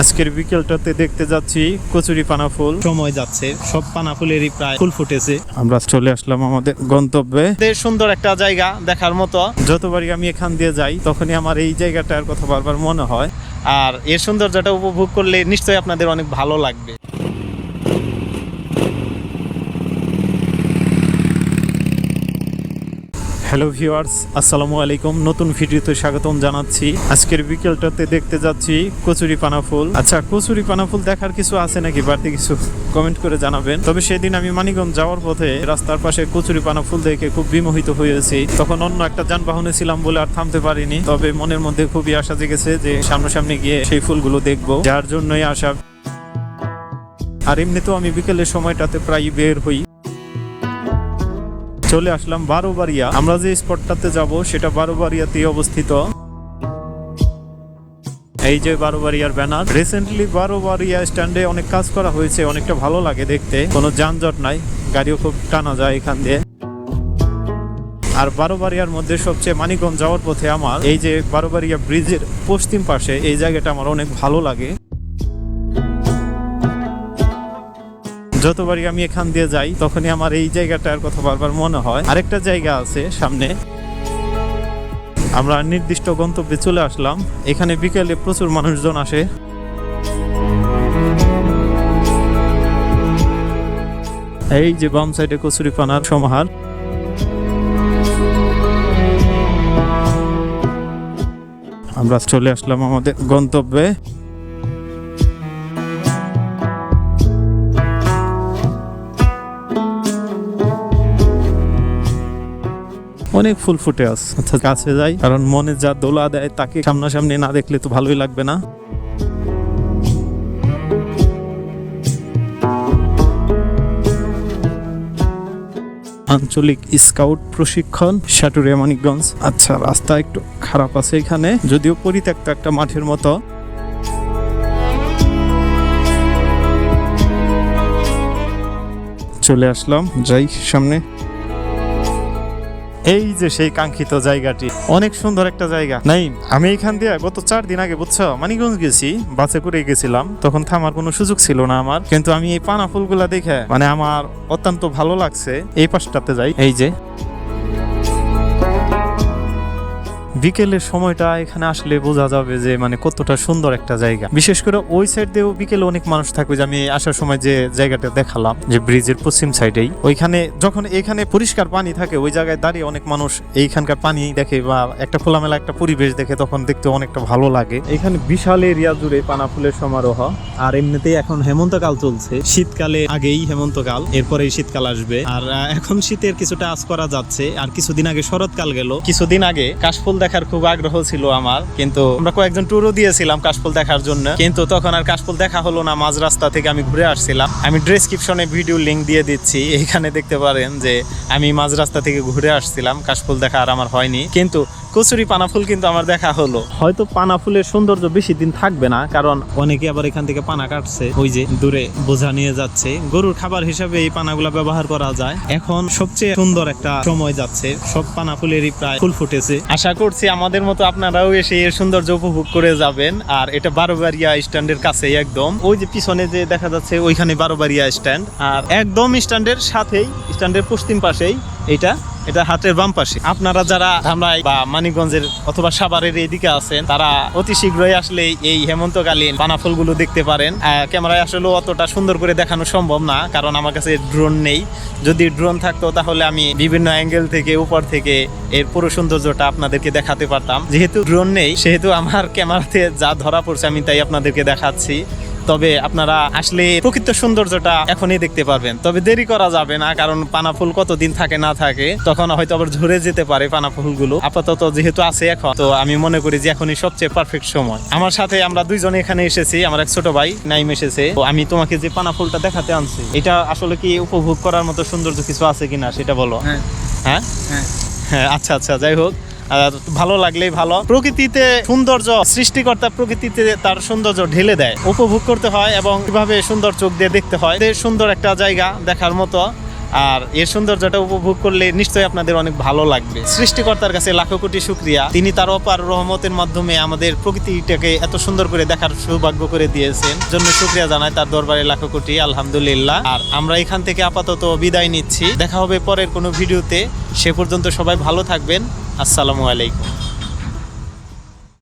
আজকের বিকেলটাতে দেখতে যাচ্ছি কচুরি পানা ফুল। সময় যাচ্ছে সব পানা ফুলেরই প্রায় ফুল ফুটেছে। আমরা চলে আসলাম আমাদের গন্তব্যে। বেশ সুন্দর একটা জায়গা দেখার মতো। যতবারই আমি এখান দিয়ে যাই তখনই আমার এই জায়গাটার কথা বারবার মনে হয়। আর এর সৌন্দর্যটা উপভোগ করলে নিশ্চয়ই আপনাদের অনেক ভালো লাগবে। হ্যালো ভিউয়ার্স, আসসালামু আলাইকুম। নতুন ভিডিওতে স্বাগতম জানাচ্ছি। আজকের বিকেলটাতে দেখতে যাচ্ছি কচুরি পানা ফুল। আচ্ছা কচুরি পানা ফুল দেখার কিছু আছে নাকি? বাড়তি কিছু কমেন্ট করে জানাবেন। তবে সেদিন আমি মানিকগঞ্জ যাওয়ার পথে রাস্তার পাশে কচুরি পানা ফুল দেখে খুব বিমোহিত হয়েছি। তখন অন্য একটা যানবাহনে ছিলাম বলে আর থামতে পারিনি। তবে মনের মধ্যে খুবই আশা জেগেছে যে সামনাসামনি গিয়ে সেই ফুলগুলো দেখব। যার জন্যই আশা। আর এমনিতেও আমি বিকেলের সময়টাতে প্রায় বের হই। চলে আসলাম বারোবাড়িয়া। আমরা যে স্পটটাতে যাব, সেটা বারোবাড়িয়াতে অবস্থিত। এই যে বারোবাড়িয়ার ব্যানার রিসেন্টলি বারোবাড়িয়া স্ট্যান্ডে অনেক কাজ করা হয়েছে, অনেকটা ভালো লাগে দেখতে। কোনো যানজট নাই, গাড়িও খুব টানা যায় এখান দিয়ে। আর বারোবাড়িয়ার মধ্যে সবচেয়ে মানিকগঞ্জ যাওয়ার পথে আমার, এই যে বারোবাড়িয়া ব্রিজের পশ্চিম পাশে, এই জায়গাটা আমার অনেক ভালো লাগে। যতবারই আমি এখান দিয়ে যাই, তখনই আমার এই জায়গাটার কথা বারবার মনে হয়। আরেকটা জায়গা আছে সামনে। আমরা নির্দিষ্ট গন্তব্যে চলে আসলাম। এখানে বিকেলে প্রচুর মানুষজন আসে। এই যে বাম সাইডে কচুরি পানার সমাহার। আমরা চলে আসলাম আমাদের গন্তব্যে। অনেক ফুল ফুটে আছে আচ্ছা কাছে যাই কারণ মনে যা দোলা দেয় তাকে সামনাসামনি না দেখলে তো ভালোই লাগবে না। আঞ্চলিক স্কাউট প্রশিক্ষণ সাটুরিয়া মানিকগঞ্জ। আচ্ছা রাস্তা একটু খারাপ আছে এখানে যদিও পরিত্যক্ত একটা মাঠের মতো। চলে আসলাম যাই সামনে। এই যে সেই কাঙ্ক্ষিত জায়গাটি, অনেক সুন্দর একটা জায়গা। নাই আমি এখান দিয়ে গত চার দিন আগে, বুঝছ মানিগঞ্জ গেছি, বাসে করে গেছিলাম, তখন থামার কোনো সুযোগ ছিল না আমার। কিন্তু আমি এই পানা ফুলগুলা দেখে মানে আমার অত্যন্ত ভালো লাগছে, এই পাশটাতে যাই। এই যে বিকেলের সময়টা এখানে আসলে বোঝা যাবে যে মানে কতটা সুন্দর একটা জায়গা। বিশেষ করে ওই সাইড দিয়েও বিকেলে অনেক মানুষ থাকবে যে, আমি আসার সময় যে জায়গাটা দেখালাম, যে ব্রিজের পশ্চিম সাইডেই ওইখানে যখন এখানে পরিষ্কার পানি থাকে, ওই জায়গায় দাঁড়িয়ে অনেক মানুষ এইখানকার পানি দেখে বা একটা খোলামেলা একটা পরিবেশ দেখে তখন দেখতে অনেকটা ভালো লাগে। এখানে বিশাল এরিয়া জুড়ে পানা ফুলের সমারোহ, আর এমনিতেই এখন হেমন্তকাল চলছে। শীতকালে আগেই হেমন্তকাল, এরপরেই শীতকাল আসবে। আর এখন শীতের কিছুটা আজ করা যাচ্ছে, আর কিছুদিন আগে শরৎকাল গেল। কিছুদিন আগে কাশফুল দেখার খুব আগ্রহ ছিল আমার। কিন্তু আমরা কয়েকজন ট্যুরও দিয়েছিলাম কাশফুল দেখার জন্য। কিন্তু তখন আর কাশফুল দেখা হলো না, মাঝ রাস্তা থেকে আমি ঘুরে আসছিলাম। আমি ডেসক্রিপশনে ভিডিও লিঙ্ক দিয়ে দিচ্ছি, এখানে দেখতে পারেন যে আমি মাঝ রাস্তা থেকে ঘুরে আসছিলাম, কাশফুল দেখা আর আমার হয়নি। কিন্তু কচুরি পানা ফুল কিন্তু আমার দেখা হলো। হয়তো পানা ফুলের সৌন্দর্য বেশি দিন থাকবে না, কারণ অনেকে আবার এখান থেকে পানা কাটছে। ওই যে দূরে বোঝা নিয়ে যাচ্ছে। গরুর খাবার হিসাবে এই পানাগুলা ব্যবহার করা যায়। এখন সবচেয়ে সুন্দর একটা সময় যাচ্ছে। সব পানা ফুলেরই প্রায় ফুল ফুটেছে। আশা করছি আমাদের মতো আপনারাও এসে এর সৌন্দর্য উপভোগ করে যাবেন। আর এটা বারোবাড়িয়া স্ট্যান্ডের কাছেই একদম। ওই যে পিছনে যে দেখা যাচ্ছে, ওইখানে বারোবাড়িয়া স্ট্যান্ড। আর একদম স্ট্যান্ডের সাথেই, স্ট্যান্ডের পশ্চিম পাশেই এটা এটা হাটের বাম পাশে। আপনারা যারা ধামরাই বা মানিকগঞ্জের অথবা সাভারের এইদিকে আছেন, তারা অতি শীঘ্রই আসলে এই হেমন্তকালীন পানা ফুলগুলো দেখতে পারেন। ক্যামেরায় আসলে অতটা সুন্দর করে দেখানো সম্ভব না, কারণ আমার কাছে ড্রোন নেই। যদি ড্রোন থাকতো, তাহলে আমি বিভিন্ন অ্যাঙ্গেল থেকে, উপর থেকে এর পুরো সৌন্দর্যটা আপনাদেরকে দেখাতে পারতাম। যেহেতু ড্রোন নেই, সেহেতু আমার ক্যামেরাতে যা ধরা পড়ছে, আমি তাই আপনাদেরকে দেখাচ্ছি। তবে আপনারা আসলে প্রকৃত সৌন্দর্যটা এখনই দেখতে পারবেন। তবে দেরি করা যাবে না কারণ পানা ফুল কতদিন থাকে না থাকে তখন হয়তো আবার ঝরে যেতে পারে পানা ফুলগুলো আপাতত যেহেতু আছে এখন তো আমি মনে করি যে এখনই সবচেয়ে পারফেক্ট সময়। আমার সাথে আমরা দুইজনে এখানে এসেছি আমার এক ছোট ভাই নাইম এসেছে। তো আমি তোমাকে যে পানা ফুলটা দেখাতে আনছি এটা আসলে কি উপভোগ করার মতো সৌন্দর্য কিছু আছে কিনা সেটা বলো। হ্যাঁ। হ্যাঁ? হ্যাঁ। হ্যাঁ আচ্ছা আচ্ছা যাই হোক। ভালো লাগলেই ভালো। প্রকৃতিতে সৌন্দর্য, সৃষ্টিকর্তা প্রকৃতিতে তার সৌন্দর্য ঢেলে দেয়। উপভোগ করতে হয় এবং কীভাবে সুন্দর চোখ দিয়ে দেখতে হয়। সুন্দর একটা জায়গা দেখার মতো। আর এর সৌন্দর্যটা উপভোগ করলে নিশ্চয়ই আপনাদের অনেক ভালো লাগবে। সৃষ্টিকর্তার কাছে লাখো কোটি শুক্রিয়া। তিনি তার অপার রহমতের মাধ্যমে আমাদের প্রকৃতিটাকে এত সুন্দর করে দেখার সৌভাগ্য করে দিয়েছেন। জন্য শুক্রিয়া জানাই তার দরবারে লাখো কোটি, আলহামদুলিল্লাহ। আর আমরা এখান থেকে আপাতত বিদায় নিচ্ছি। দেখা হবে পরের কোনো ভিডিওতে। সে পর্যন্ত সবাই ভালো থাকবেন। আসসালামু আলাইকুম।